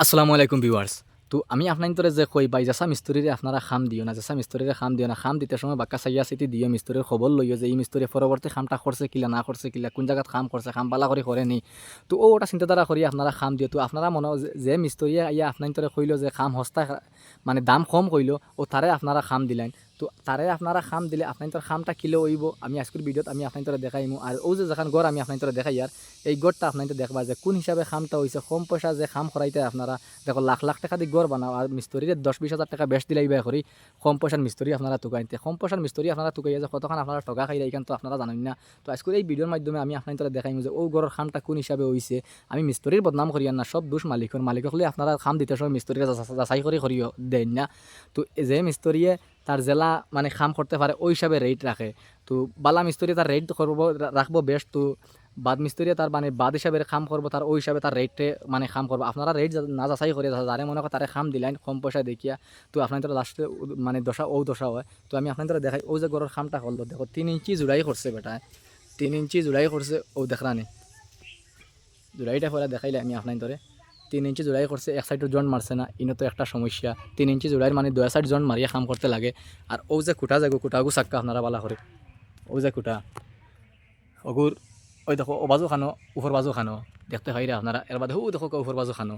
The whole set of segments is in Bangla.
আসসালামু আলাইকুম ভিউয়ার্স। তো আমি আপনার যে কই বাই যাসা মিস্ত্রিরে আপনারা খাম দিও না যাসা মিস্ত্রিরে খাম দিও না, খাম দিতে সময় বাক্কা চাইয়া চিতি দিও, মিস্ত্রির খবর লইও যে এই মিস্ত্রি পরবর্তী খামটা করছে কিলা, না করছে কিলা, কোন জায়গাত খাম করছে, খাম বালা করে করে নি। তো ও ওটা চিন্তাধারা করি আপনারা খাম দিও। তো আপনারা মনে যে- মিস্ত্রিয়ে আইয়া আপনার কইলো যে খাম সস্তা মানে দাম কম কইল, ও তারে আপনারা খাম দিলেন। তো তারে আপনারা খাম দিলে আপনার খামটা কিলো হইব আমি আজকের ভিডিওত আমি আপনার দেখাইমু। আর ও যে যেখান গড়, আমি আপনার দেখাই আর এই গড়টা আপনার দেখবা যে কোন হিসাবে খামটা হয়েছে কম পয়সা যে খাম করাইতে আপনারা, দেখো লাখ লাখ টাকা দিয়ে গড় বানাও, আর মিস্ত্রিরে দশ বিশ হাজার টাকা বেশ দিলাই বাই করি, কম পয়সার মিস্ত্রি আপনারা টুকাইতে কম পয়সার মিস্ত্রি আপনারা টুকাইয়া যে কতক্ষণ আপনারা টকা খাই এখান তো আপনারা জানেন না। তো আজকের এই ভিডিওর মাধ্যমে আমি আপনার দেখাইম যে ও গড়ের খামটা কোন হিসাবে হয়েছে আমি মিস্ত্রির বদনাম করি না, সব দোষ মালিকর। মালিকক হলে আপনারা খাম দিতে সময় মিস্ত্রিরা যাচাই করে করিও দেন না। তো যে মিস্ত্রিয়ে তার জেলা মানে খাম করতে পারে, ওই হিসাবে রেট রাখে। তো বালা মিস্ত্রি তার রেট করব, রাখব বেশ, তো বাদ মিস্ত্রি তার মানে বাদ হিসাবে খাম করব, তার ওই হিসাবে তার রেটে মানে খাম করব। আপনারা রেট না যাচাই করে যারে মনে করে তারে খাম দিলেন, কম পয়সা দেখিয়া, তো আপনার তো লাস্টে মানে দশা ও দশা হয়। তো আমি আপনার দেখাই ও যে গরুর খামটা করল দেখো তিন ইঞ্চি জোড়াই করছে বেটা, তিন ইঞ্চি জোড়াই করছে ও দেখলানি জোড়াইটা পরে দেখাইলে আমি আপনার ধরে তিন ইঞ্চি জোড়াই করছে, এক সাইডের জন মারছে না, ইনো তো একটা সমস্যা। তিন ইঞ্চি জোড়াইয়ের মানে দুই সাইড জন মারিয়া কাম করতে লাগে। আর ও যে খুঁটা যাগো খুঁটাগু চাক্কা আপনারা বালা করে ও যে খুঁটা অগুর ওই দেখো ও বাজু খানো উপর বাজু খানো। দেখতে পাই রে আপনারা এর বাদে দেখো উপর বাজু খানো।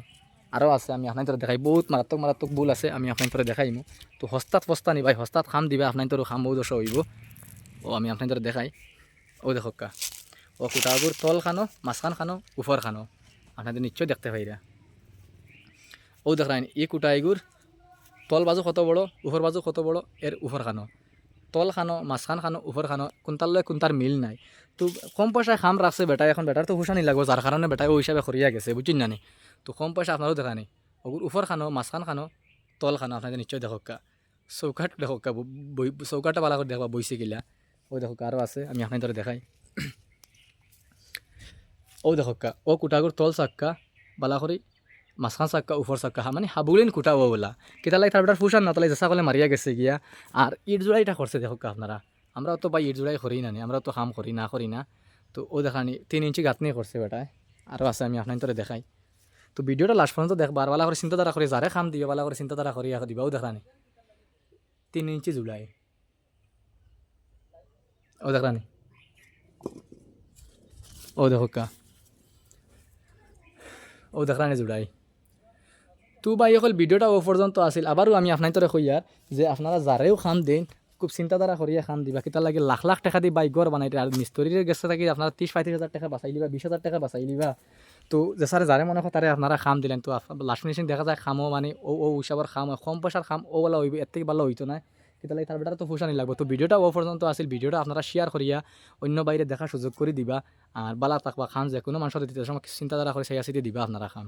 আরও আছে, আমি আপনার তোর দেখাই, বহুত মারাত্মক মারাত্মক ভুল আছে, আমি আপনার তোর দেখাইমু তো হস্তাত ফস্তা নি ভাই, হস্তাত খাম দিবা আপনার তোর খাম বহু দশ হইব। ও আমি আপনার তোর দেখাই। ও দেখো কা। ও কুটাগুর তল খানো, মাঝখান খানো উপর খানো। আপনাদের নিশ্চয় দেখতে পাইরা ও দেখাইন এই কুটাইগুর তল বাজু কত বড় উপর বাজু কত বড় এর উপর খানো। তল খানো, মাঝখান খানো উপর খানো কোনটার কোনটার মিল নাই। তো কম পয়সায় খাম রাখছে বেটাই এখন বেটার তো হুসানি লাগবো যার কারণে বেটাই ওই হিসাবে করিয়া গেছে বুঝছেন না তো কম পয়সা আপনারও দেখা নেই। ওগুর উপর খানো, মাঝখান খানো, তল খানো আপনাদের নিশ্চয় দেখকা চৌকাট দেখকা চৌকাটা বালা করে দেখবা বইছে গিলা। ও দেখকা আরও আছে, আমি আপনার ধরে দেখাই। ও দেখকা ও কুটাগুর তল চাক্কা বালা মাঝখান চাক্কা উপর চাক্কা মানে হাবুলিন কুটা ও বলা। কেটা লাগে তার বেটার ফুসান না তাহলে জেসা কলে মারিয়া গেছে গিয়া। আর ইট জোড়াইটা করছে দেখকা আপনারা। আমরাও তো ভাই ইট জোড়াই করি না নি আমরাও তো কাম করি, না করি না। তো ও দেখানি তিন ইঞ্চি গাঁথনি করছে বেটায় আরও আছে, আমি আপনার তোরে দেখাই। তো ভিডিওটা লাস্ট পর্যন্ত দেখবা আর বালা করে চিন্তাধারা করে খাম দিবা বালা করে চিন্তাধারা করি দিবাও দেখানি তিন ইঞ্চি জুলাই। ও দেখানি ও দেখো কা। ও দেখানি জুড়াই তো ভাই, অকল ভিডিওটা ও পর্যন্ত আছিল। আবারও আমি আপনার তোরে কইয়ার যে আপনারা যারেও খাম দেন, খুব চিন্তাধারা করিয়া খাম দিবা কিতা লাগে লাখ লাখ টাকা দি বাইক ঘর বানাইতে আর মিস্ত্রির গেছে থাকি আপনারা ত্রিশ পঁয়ত্রিশ হাজার টাকা বাঁচাই লিবা বিশ হাজার টাকা বাঁচাই লিবা তো যে স্যার যারে মনে হয় তারে আপনারা খাম দিলেন। তো লাস্ট ফিনিশিং দেখা যায় খামও মানে ও ও হিসাবের খাম কম পয়সার খাম, ও বলা হইবে এর থেকে ভালো হইতো না। কিন্তু লাগে তার বেটার তো ফুসানি লাগবে তো ভিডিওটা ও পর্যন্ত আছিল, ভিডিওটা আপনারা শেয়ার করিয়া অন্য বাইরে দেখার সুযোগ করে দিবা। আর বালা থাকবা খাম যে কোনো মানুষের চিন্তাধারা করে সেই আসিতে দিবা, আপনারা খাম।